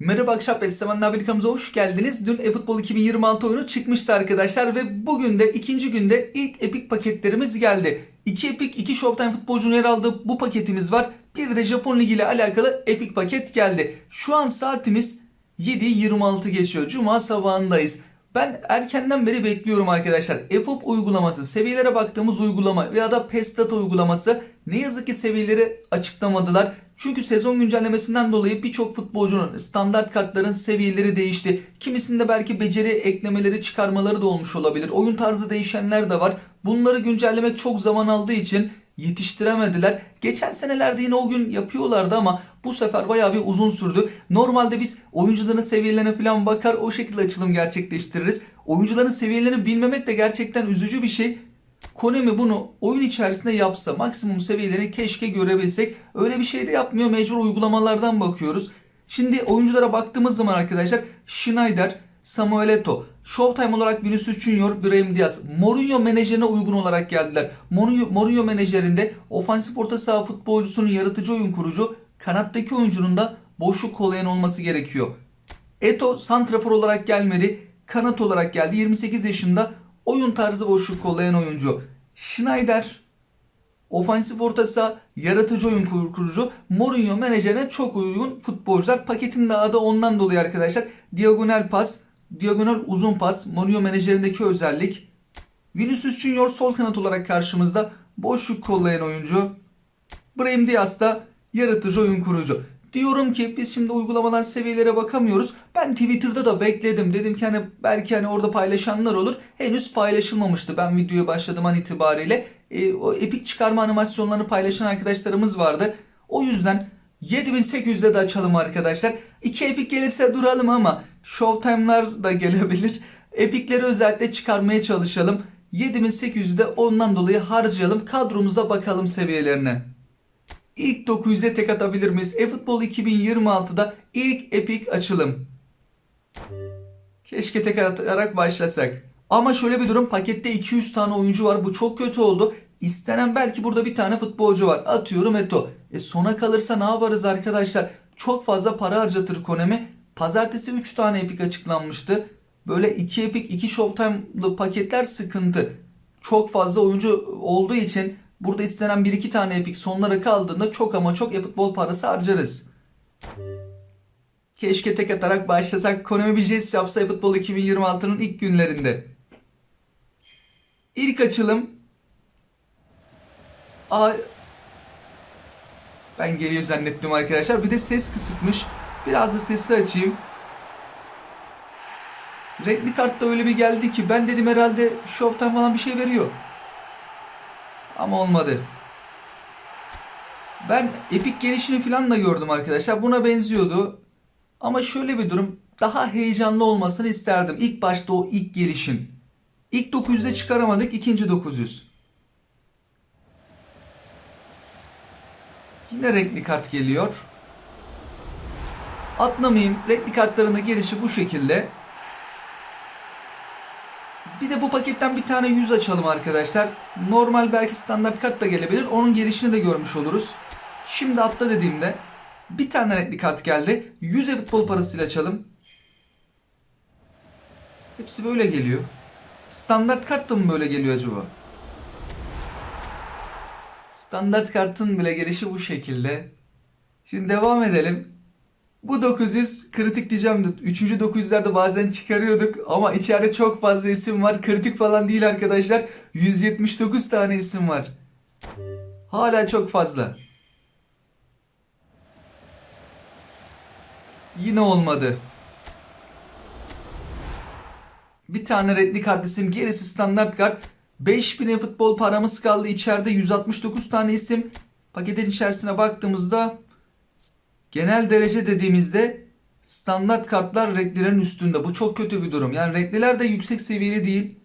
Merhaba Akşap Essemen Nabil kanalımıza hoş geldiniz. Dün eFootball 2026 oyunu çıkmıştı arkadaşlar ve bugün de ikinci günde ilk Epic paketlerimiz geldi. İki Epic, iki Showtime futbolcunun yer aldığı bu paketimiz var. Bir de Japon Ligi ile alakalı Epic paket geldi. Şu an saatimiz 7.26 geçiyor. Cuma sabahındayız. Ben erkenden beri bekliyorum arkadaşlar. EFOP uygulaması, seviyelere baktığımız uygulama veya da Pestat uygulaması ne yazık ki seviyeleri açıklamadılar. Çünkü sezon güncellemesinden dolayı birçok futbolcunun standart kartların seviyeleri değişti. Kimisinde belki beceri eklemeleri çıkarmaları da olmuş olabilir. Oyun tarzı değişenler de var. Bunları güncellemek çok zaman aldığı için yetiştiremediler. Geçen senelerde yine o gün yapıyorlardı ama bu sefer bayağı bir uzun sürdü. Normalde biz oyuncuların seviyelerine falan bakar o şekilde açılım gerçekleştiririz. Oyuncuların seviyelerini bilmemek de gerçekten üzücü bir şey. Konami bunu oyun içerisinde yapsa maksimum seviyelerini keşke görebilsek. Öyle bir şey de yapmıyor. Mecbur uygulamalardan bakıyoruz. Şimdi oyunculara baktığımız zaman arkadaşlar Schneider, Samuel Eto'o, Showtime olarak Vinicius Junior, Brahim Diaz, Mourinho menajerine uygun olarak geldiler. Mourinho, Mourinho menajerinde ofansif orta saha futbolcusunun yaratıcı oyun kurucu, kanattaki oyuncunun da boşluk kollayan olması gerekiyor. Eto santrafor olarak gelmedi. Kanat olarak geldi. 28 yaşında oyun tarzı boşluk kollayan oyuncu. Schneider ofansif orta saha, yaratıcı oyun kur- kurucu. Mourinho menajerine çok uygun futbolcular. Paketin de adı ondan dolayı arkadaşlar. Diagonal pas, diagonal uzun pas, Mourinho menajerindeki özellik. Vinicius Junior sol kanat olarak karşımızda boşluk kollayan oyuncu. Brahim Diaz da yaratıcı oyun kurucu. Diyorum ki biz şimdi uygulamadan seviyelere bakamıyoruz. Ben Twitter'da da bekledim. Dedim ki hani belki hani orada paylaşanlar olur. Henüz paylaşılmamıştı. Ben videoya başladığım an itibariyle e, o epik çıkarma animasyonlarını paylaşan arkadaşlarımız vardı. O yüzden 7800'de de açalım arkadaşlar. İki epik gelirse duralım ama Showtime'lar da gelebilir. Epikleri özellikle çıkarmaya çalışalım. 7800'de ondan dolayı harcayalım. Kadromuza bakalım seviyelerine. İlk 900'e tek atabilir miyiz? eFootball 2026'da ilk Epic açılım. Keşke tek atarak başlasak. Ama şöyle bir durum pakette 200 tane oyuncu var. Bu çok kötü oldu. İstenen belki burada bir tane futbolcu var. Atıyorum Eto. E sona kalırsa ne yaparız arkadaşlar? Çok fazla para harcatır Konami. Pazartesi 3 tane Epic açıklanmıştı. Böyle 2 Epic 2 Showtime'lı paketler sıkıntı. Çok fazla oyuncu olduğu için burada istenen 1-2 tane Epic sonlara kaldığında çok ama çok e-futbol parası harcarız. Keşke tek atarak başlasak. Konami bir jest yapsa futbol 2026'nın ilk günlerinde. İlk açılım. Aa, ben geliyor zannettim arkadaşlar. Bir de ses kısıkmış. Biraz da sesi açayım. Renkli kartta öyle bir geldi ki ben dedim herhalde Showtime falan bir şey veriyor. Ama olmadı. Ben Epic gelişini falan da gördüm arkadaşlar. Buna benziyordu. Ama şöyle bir durum. Daha heyecanlı olmasını isterdim. İlk başta o ilk gelişim. İlk 900'de çıkaramadık. ikinci 900. Yine renkli kart geliyor. Atlamayayım. Renkli kartların da gelişi bu şekilde. Bir de bu paketten bir tane 100 açalım arkadaşlar. Normal belki standart kart da gelebilir. Onun gelişini de görmüş oluruz. Şimdi atla dediğimde bir tane renkli kart geldi. 100 futbol parasıyla açalım. Hepsi böyle geliyor. Standart kart da mı böyle geliyor acaba? Standart kartın bile gelişi bu şekilde. Şimdi devam edelim. Bu 900 kritik diyeceğim de 3. 900'lerde bazen çıkarıyorduk ama içeride çok fazla isim var. Kritik falan değil arkadaşlar. 179 tane isim var. Hala çok fazla. Yine olmadı. Bir tane renkli kart isim gerisi standart kart. 5000 futbol paramız kaldı. İçeride 169 tane isim. Paketin içerisine baktığımızda genel derece dediğimizde standart kartlar renklilerin üstünde. Bu çok kötü bir durum. Yani renkliler de yüksek seviyeli değil.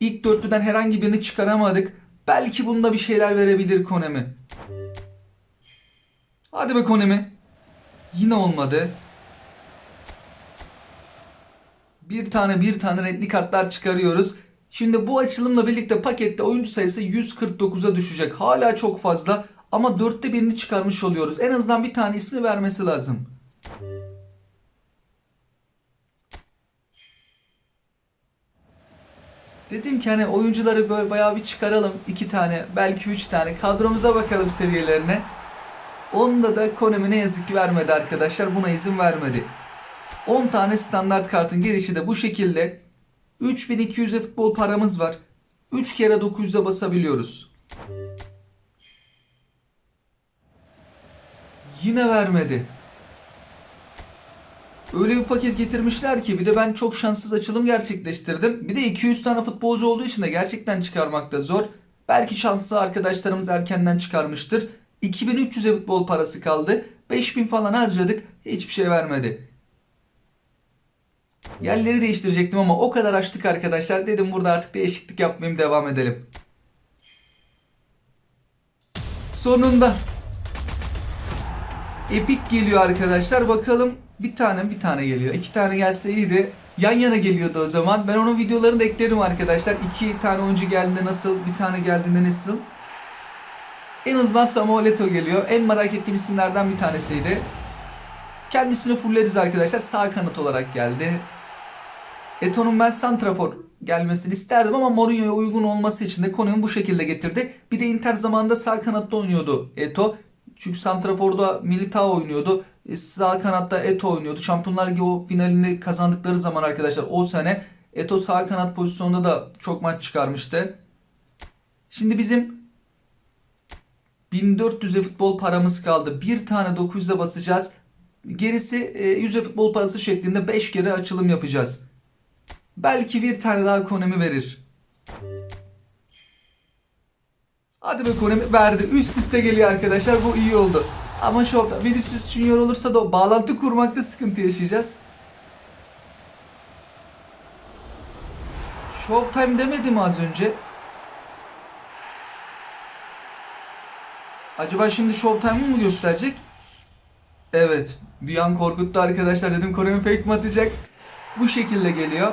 İlk dörtlüden herhangi birini çıkaramadık. Belki bunda bir şeyler verebilir Konami. Hadi be Konami. Yine olmadı. Bir tane bir tane renkli kartlar çıkarıyoruz. Şimdi bu açılımla birlikte pakette oyuncu sayısı 149'a düşecek. Hala çok fazla ama dörtte birini çıkarmış oluyoruz. En azından bir tane ismi vermesi lazım. Dedim ki hani oyuncuları böyle bayağı bir çıkaralım. iki tane belki üç tane kadromuza bakalım seviyelerine. Onda da Konemi ne yazık ki vermedi arkadaşlar. Buna izin vermedi. 10 tane standart kartın gelişi de bu şekilde. 3200'e futbol paramız var. 3 kere 900'e basabiliyoruz. Yine vermedi. Öyle bir paket getirmişler ki bir de ben çok şanssız açılım gerçekleştirdim. Bir de 200 tane futbolcu olduğu için de gerçekten çıkarmak da zor. Belki şanslı arkadaşlarımız erkenden çıkarmıştır. 2300'e futbol parası kaldı. 5000 falan harcadık. Hiçbir şey vermedi. Yerleri değiştirecektim ama o kadar açtık arkadaşlar. Dedim burada artık değişiklik yapmayayım devam edelim. Sonunda Epic geliyor arkadaşlar. Bakalım bir tane bir tane geliyor. İki tane gelse iyiydi. Yan yana geliyordu o zaman. Ben onun videolarını da eklerim arkadaşlar. İki tane oyuncu geldiğinde nasıl, bir tane geldiğinde nasıl. En azından Samuel Eto'o geliyor. En merak ettiğim isimlerden bir tanesiydi. Kendisini fulleriz arkadaşlar. Sağ kanat olarak geldi. Eto'nun ben Santrafor gelmesini isterdim ama Mourinho'ya uygun olması için de Konami bu şekilde getirdi. Bir de Inter zamanında sağ kanatta oynuyordu Eto. Çünkü Santrafor'da Militao oynuyordu. E, Sağ kanatta Eto oynuyordu. Şampiyonlar Ligi o finalini kazandıkları zaman arkadaşlar o sene Eto sağ kanat pozisyonunda da çok maç çıkarmıştı. Şimdi bizim 1400'e futbol paramız kaldı. Bir tane 900'e basacağız. Gerisi e, 100'e futbol parası şeklinde 5 kere açılım yapacağız. Belki bir tane daha Konami verir. Hadi be Konami verdi. Üst üste geliyor arkadaşlar. Bu iyi oldu. Ama şu orta Vinicius Junior olursa da o bağlantı kurmakta sıkıntı yaşayacağız. Showtime demedim az önce. Acaba şimdi Showtime'ı mı gösterecek? Evet. Bir an korkuttu arkadaşlar. Dedim Konami fake mi atacak? Bu şekilde geliyor.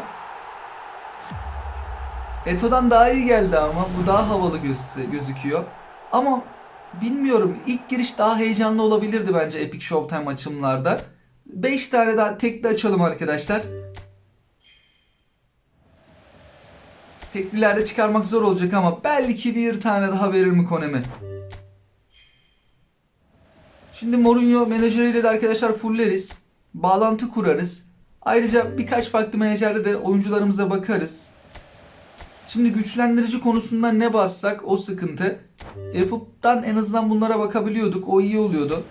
Eto'dan daha iyi geldi ama bu daha havalı göz- gözüküyor. Ama bilmiyorum ilk giriş daha heyecanlı olabilirdi bence Epic Showtime açımlarda. 5 tane daha tekli açalım arkadaşlar. Teklilerde çıkarmak zor olacak ama belki bir tane daha verir mi Konami? Şimdi Mourinho menajeriyle de arkadaşlar fulleriz. Bağlantı kurarız. Ayrıca birkaç farklı menajerde de oyuncularımıza bakarız. Şimdi güçlendirici konusunda ne bassak o sıkıntı. Yapıptan en azından bunlara bakabiliyorduk. O iyi oluyordu.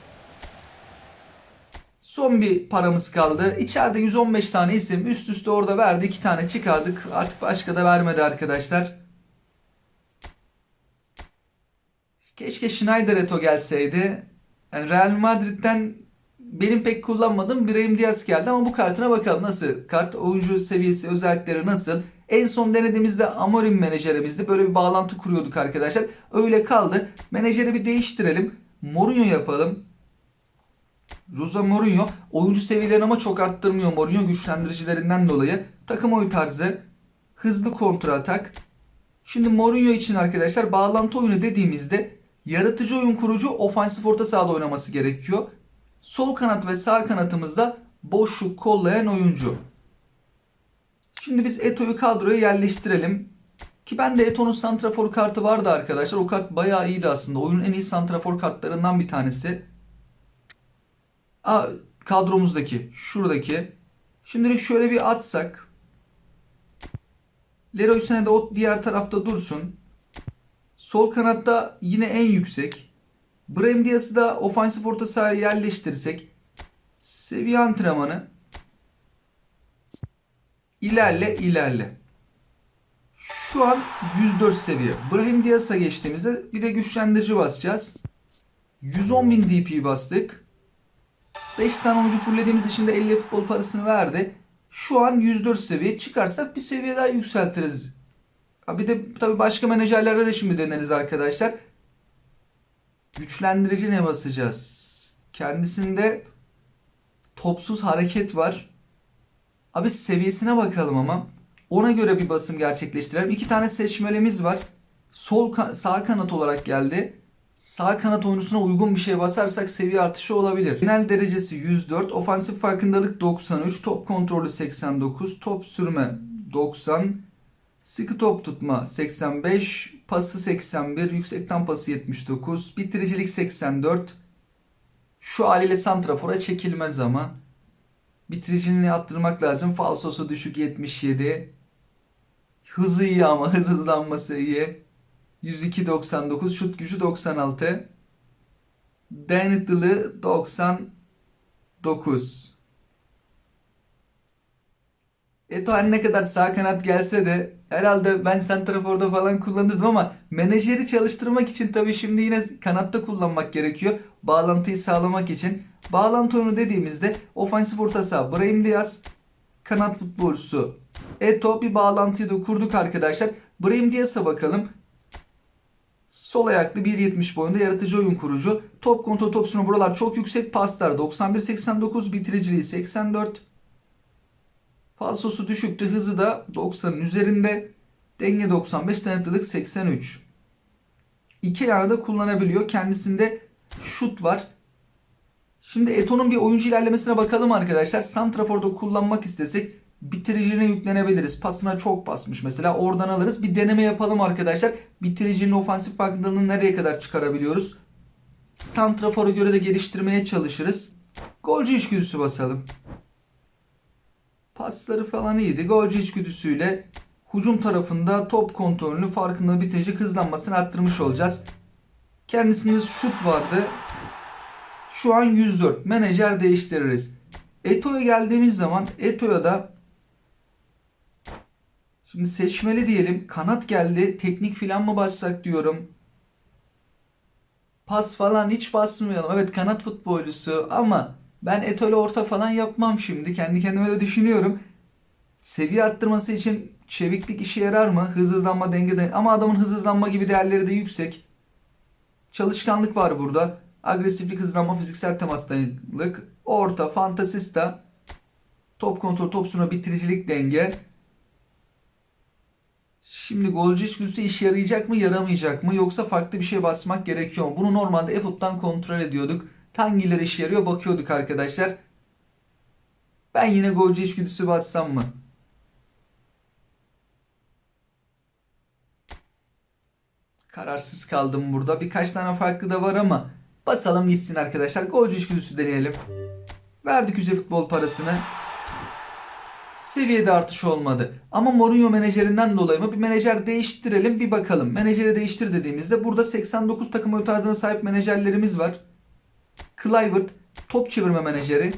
Son bir paramız kaldı. İçeride 115 tane isim üst üste orada verdi. 2 tane çıkardık. Artık başka da vermedi arkadaşlar. Keşke Schneider Eto gelseydi. Yani Real Madrid'den benim pek kullanmadığım Brahim Diaz geldi ama bu kartına bakalım nasıl? Kart oyuncu seviyesi özellikleri nasıl? En son denediğimizde Amorim menajerimizdi. Böyle bir bağlantı kuruyorduk arkadaşlar. Öyle kaldı. Menajeri bir değiştirelim. Mourinho yapalım. Jose Mourinho oyuncu seviyelerini ama çok arttırmıyor Mourinho güçlendiricilerinden dolayı. Takım oyun tarzı, hızlı kontra atak. Şimdi Mourinho için arkadaşlar bağlantı oyunu dediğimizde yaratıcı oyun kurucu ofansif orta sahada oynaması gerekiyor. Sol kanat ve sağ kanatımızda boşluk kollayan oyuncu. Şimdi biz Eto'yu kadroya yerleştirelim. Ki ben de Eto'nun santrafor kartı vardı arkadaşlar. O kart bayağı iyiydi aslında. Oyunun en iyi santrafor kartlarından bir tanesi. Aa, kadromuzdaki, şuradaki. Şimdilik şöyle bir atsak. Leroy Sané de o diğer tarafta dursun. Sol kanatta yine en yüksek. Brahim Diaz'ı da ofansif orta sahaya yerleştirsek. Seviye antrenmanı. İlerle ilerle. Şu an 104 seviye. Brahim Diaz'a geçtiğimizde bir de güçlendirici basacağız. 110.000 DP bastık. 5 tane oyuncu fullediğimiz için de 50 futbol parasını verdi. Şu an 104 seviye. Çıkarsak bir seviye daha yükseltiriz. Bir de tabii başka menajerlerde de şimdi deneriz arkadaşlar. Güçlendirici ne basacağız? Kendisinde topsuz hareket var. Abi seviyesine bakalım ama. Ona göre bir basım gerçekleştirelim. İki tane seçmelimiz var. Sol ka- sağ kanat olarak geldi. Sağ kanat oyuncusuna uygun bir şey basarsak seviye artışı olabilir. Genel derecesi 104, ofansif farkındalık 93, top kontrolü 89, top sürme 90, Sıkı top tutma 85, pası 81, yüksekten pası 79, bitiricilik 84. Şu haliyle santrafora çekilmez ama. Bitiriciliğini attırmak lazım. Falsosu düşük 77. Hızı iyi ama hız hızlanması iyi. 102.99, şut gücü 96. Dayanıklılığı 99. Eto ne kadar sağ kanat gelse de herhalde ben santraforda falan kullanırdım ama menajeri çalıştırmak için tabii şimdi yine kanatta kullanmak gerekiyor. Bağlantıyı sağlamak için. Bağlantı oyunu dediğimizde ofansif orta saha Brahim Diaz, kanat futbolcusu Eto bir bağlantıyı da kurduk arkadaşlar. Brahim Diaz'a bakalım. Sol ayaklı 1.70 boyunda yaratıcı oyun kurucu. Top kontrol top sürümü buralar çok yüksek. Paslar 91-89 bitiriciliği 84. Falsosu düşüktü. Hızı da 90'ın üzerinde. Denge 95, dayanıklılık 83. İki ayağını da kullanabiliyor. Kendisinde şut var. Şimdi Eto'nun bir oyuncu ilerlemesine bakalım arkadaşlar. Santrafor'da kullanmak istesek bitiricine yüklenebiliriz. Pasına çok basmış mesela. Oradan alırız. Bir deneme yapalım arkadaşlar. Bitiricinin ofansif farkındalığını nereye kadar çıkarabiliyoruz? Santrafor'a göre de geliştirmeye çalışırız. Golcü içgüdüsü basalım. Pasları falan iyiydi. Golcü içgüdüsüyle hücum tarafında top kontrolünü farkında bitecek hızlanmasını arttırmış olacağız. Kendisinde şut vardı. Şu an 104. Menajer değiştiririz. Eto'ya geldiğimiz zaman Eto'ya da şimdi seçmeli diyelim. Kanat geldi. Teknik filan mı bassak diyorum. Pas falan hiç basmayalım. Evet kanat futbolcusu ama ben Eto'yla orta falan yapmam şimdi. Kendi kendime de düşünüyorum. Seviye arttırması için çeviklik işe yarar mı? Hız hızlanma denge de ama adamın hız hızlanma gibi değerleri de yüksek. Çalışkanlık var burada. Agresiflik, hızlanma, fiziksel temas dayanıklılık, orta, fantasista, top kontrol, top sürme, bitiricilik, denge. Şimdi golcü içgüdüsü işe yarayacak mı, yaramayacak mı? Yoksa farklı bir şey basmak gerekiyor mu? Bunu normalde e-futtan kontrol ediyorduk. Hangileri işe yarıyor bakıyorduk arkadaşlar. Ben yine golcü içgüdüsü bassam mı? Kararsız kaldım burada. Birkaç tane farklı da var ama basalım gitsin arkadaşlar. Golcü içgüdüsü deneyelim. Verdik yüze futbol parasını. Seviyede artış olmadı. Ama Mourinho menajerinden dolayı mı? Bir menajer değiştirelim bir bakalım. Menajeri değiştir dediğimizde burada 89 takım oyun tarzına sahip menajerlerimiz var. Clivert top çevirme menajeri.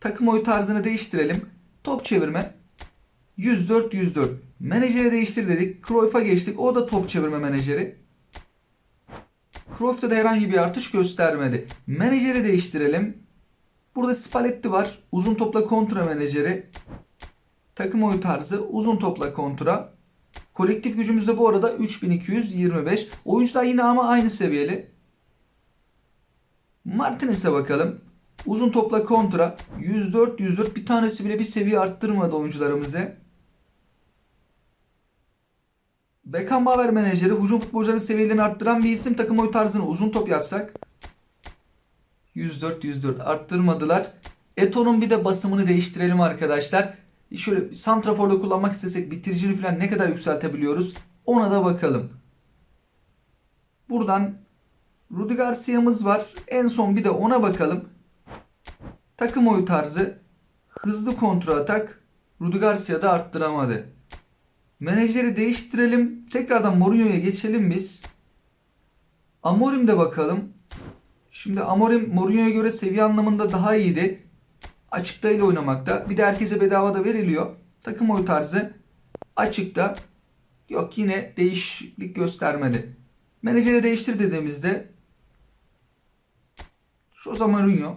Takım oyu tarzını değiştirelim. Top çevirme 104 104. Menajeri değiştir dedik. Cruyff'a geçtik. O da top çevirme menajeri. Cruyff'ta da herhangi bir artış göstermedi. Menajeri değiştirelim. Burada Spalletti var. Uzun topla kontra menajeri. Takım oyu tarzı uzun topla kontra. Kolektif gücümüzde bu arada 3225. Oyuncular yine ama aynı seviyeli. Martinez'e bakalım. Uzun topla kontra 104 104 bir tanesi bile bir seviye arttırmadı oyuncularımızı. Beckenbauer menajeri hücum futbolcularının seviyelerini arttıran bir isim takım oyu tarzını uzun top yapsak 104 104 arttırmadılar. Eto'nun bir de basımını değiştirelim arkadaşlar. Şöyle santraforda kullanmak istesek bitiricini falan ne kadar yükseltebiliyoruz ona da bakalım. Buradan Rudi Garcia'mız var. En son bir de ona bakalım. Takım oyu tarzı hızlı kontra atak Rudi Garcia da arttıramadı. Menajeri değiştirelim. Tekrardan Mourinho'ya geçelim biz. Amorim'de bakalım. Şimdi Amorim Mourinho'ya göre seviye anlamında daha iyiydi. Açıkta ile oynamakta. Bir de herkese bedava da veriliyor. Takım oyu tarzı açıkta. Yok yine değişiklik göstermedi. Menajeri değiştir dediğimizde Jose Mourinho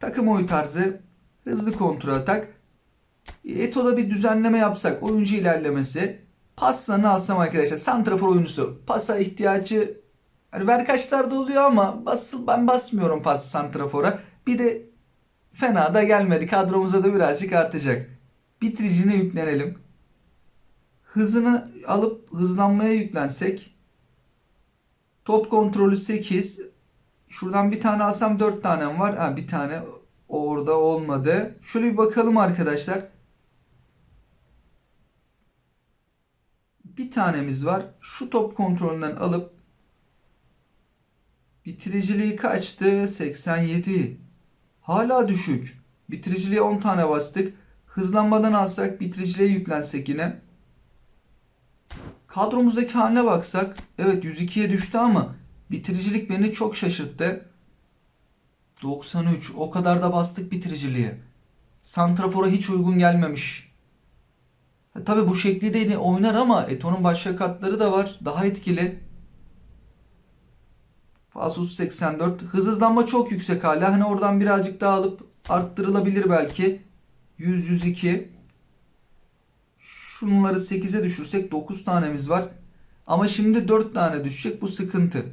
takım oyu tarzı hızlı kontra atak. Eto'da bir düzenleme yapsak oyuncu ilerlemesi. Paslarını alsam arkadaşlar santrafor oyuncusu. Pasa ihtiyacı hani verkaçlarda oluyor ama basıl ben basmıyorum pas santrafora. Bir de fena da gelmedi. Kadromuza da birazcık artacak. Bitiricine yüklenelim. Hızını alıp hızlanmaya yüklensek. Top kontrolü 8 şuradan bir tane alsam 4 tanem var ha bir tane orada olmadı şöyle bir bakalım arkadaşlar bir tanemiz var. Şu top kontrolünden alıp bitiriciliği kaçtı? 87. Hala düşük. Bitiriciliğe 10 tane bastık. Hızlanmadan alsak bitiriciliğe yüklensek yine. Kadromuzdaki haline baksak evet 102'ye düştü ama bitiricilik beni çok şaşırttı. 93 o kadar da bastık bitiriciliğe. Santrafor'a hiç uygun gelmemiş. Ha, tabii bu şekli de oynar ama Eto'nun başka kartları da var. Daha etkili. Fasus 84. Hız hızlanma çok yüksek hala. Hani oradan birazcık daha alıp arttırılabilir belki. 100 102. Şunları 8'e düşürsek 9 tanemiz var. Ama şimdi 4 tane düşecek. Bu sıkıntı.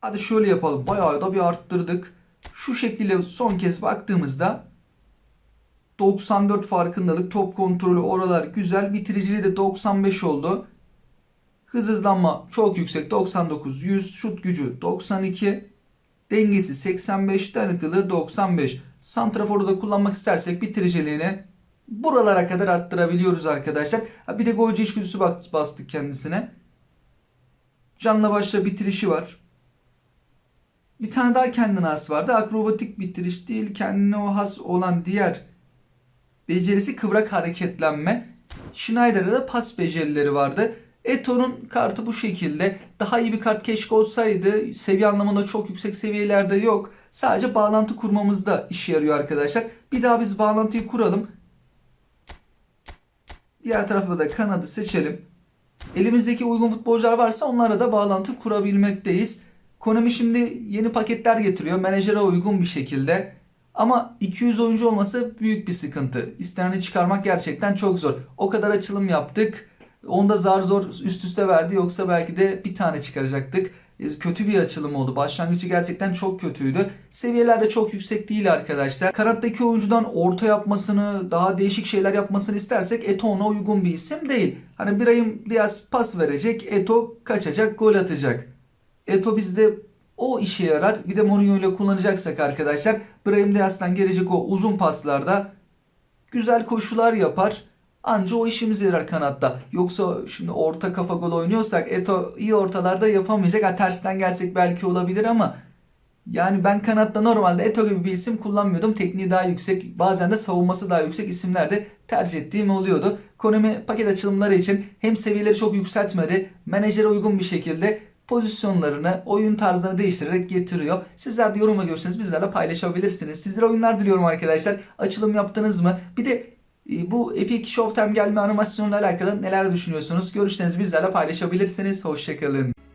Hadi şöyle yapalım. Bayağı da bir arttırdık. Şu şekilde son kez baktığımızda 94 farkındalık, top kontrolü oralar güzel. Bitiriciliği de 95 oldu. Hız hızlanma çok yüksek 99, 100, şut gücü 92, dengesi 85, dayanıklılığı 95. Santrafor'u da kullanmak istersek bitiriciliğini buralara kadar arttırabiliyoruz arkadaşlar. Bir de golcü içgüdüsü bastık kendisine. Canla başla bitirişi var. Bir tane daha kendine has vardı. Akrobatik bitiriş değil, kendine o has olan diğer becerisi kıvrak hareketlenme. Schneider'da da pas becerileri vardı. Eto'nun kartı bu şekilde. Daha iyi bir kart keşke olsaydı. Seviye anlamında çok yüksek seviyelerde yok. Sadece bağlantı kurmamızda işe yarıyor arkadaşlar. Bir daha biz bağlantıyı kuralım. Diğer tarafa da kanadı seçelim. Elimizdeki uygun futbolcular varsa onlara da bağlantı kurabilmekteyiz. Konami şimdi yeni paketler getiriyor. Menajere uygun bir şekilde. Ama 200 oyuncu olması büyük bir sıkıntı. İsteneni çıkarmak gerçekten çok zor. O kadar açılım yaptık. Onu da zar zor üst üste verdi. Yoksa belki de bir tane çıkaracaktık. E, Kötü bir açılım oldu. Başlangıcı gerçekten çok kötüydü. Seviyeler de çok yüksek değil arkadaşlar. Kanattaki oyuncudan orta yapmasını, daha değişik şeyler yapmasını istersek Eto uygun bir isim değil. Hani Brahim Diaz pas verecek, Eto kaçacak, gol atacak. Eto bizde o işe yarar. Bir de Mourinho ile kullanacaksak arkadaşlar Brahim Diaz'dan gelecek o uzun paslarda güzel koşular yapar. Anca o işimize yarar kanatta. Yoksa şimdi orta kafa gol oynuyorsak Eto iyi ortalarda yapamayacak. Ha tersten gelsek belki olabilir ama yani ben kanatta normalde Eto gibi bir isim kullanmıyordum. Tekniği daha yüksek, bazen de savunması daha yüksek isimler de tercih ettiğim oluyordu. Konami paket açılımları için hem seviyeleri çok yükseltmedi, menajere uygun bir şekilde pozisyonlarını, oyun tarzlarını değiştirerek getiriyor. Sizler de yorum ve görüşlerinizi bizlerle paylaşabilirsiniz. Sizlere oyunlar diliyorum arkadaşlar. Açılım yaptınız mı? Bir de e, bu Epic Showtime gelme animasyonuyla alakalı neler düşünüyorsunuz? Görüşlerinizi bizlerle paylaşabilirsiniz. Hoşçakalın.